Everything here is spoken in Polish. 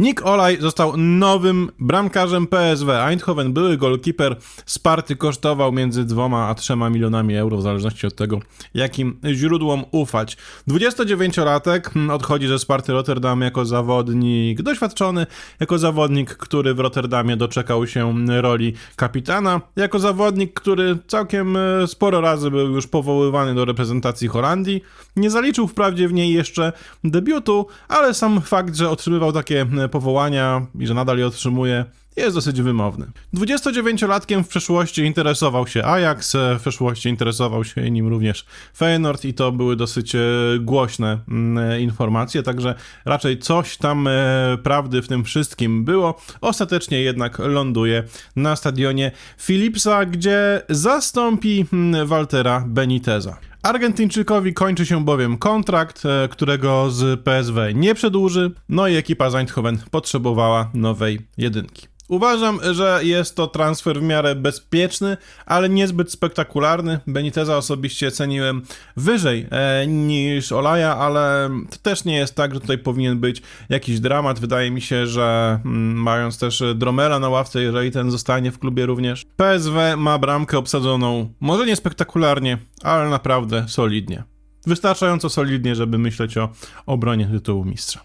Nick Olaj został nowym bramkarzem PSW. Eindhoven, były golkiper Sparty, kosztował między 2 a 3 milionami euro, w zależności od tego, jakim źródłom ufać. 29-latek mm, odchodzi ze Sparty Rotterdam jako zawodnik doświadczony, jako zawodnik, który w Rotterdamie doczekał się roli kapitana, jako zawodnik, który całkiem e, sporo razy był już powoływany do reprezentacji Holandii. Nie zaliczył wprawdzie w niej jeszcze debiutu, ale sam fakt, że otrzymywał takie e, powołania i że nadal je otrzymuje, jest dosyć wymowny. 29-latkiem w przeszłości interesował się Ajax, e, w przeszłości interesował się nim również Feyenoord i to były dosyć e, głośne mm, e, informacje, także raczej coś tam prawdy w tym wszystkim było. Ostatecznie jednak ląduje na stadionie Philipsa, gdzie zastąpi mm, Waltera Beniteza. Argentyńczykowi kończy się bowiem kontrakt, e, którego z PSW nie przedłuży, no i ekipa Eindhoven potrzebowała nowej jedynki. Uważam, że jest to transfer w miarę bezpieczny, ale niezbyt spektakularny. Beniteza osobiście ceniłem wyżej e, niż Olaja, ale to też nie jest tak, że tutaj powinien być jakiś dramat. Wydaje mi się, że mm, mając też Dromera na ławce, jeżeli ten zostanie w klubie również, PSW ma bramkę obsadzoną może nie spektakularnie, ale naprawdę solidnie. Wystarczająco solidnie, żeby myśleć o obronie tytułu mistrza.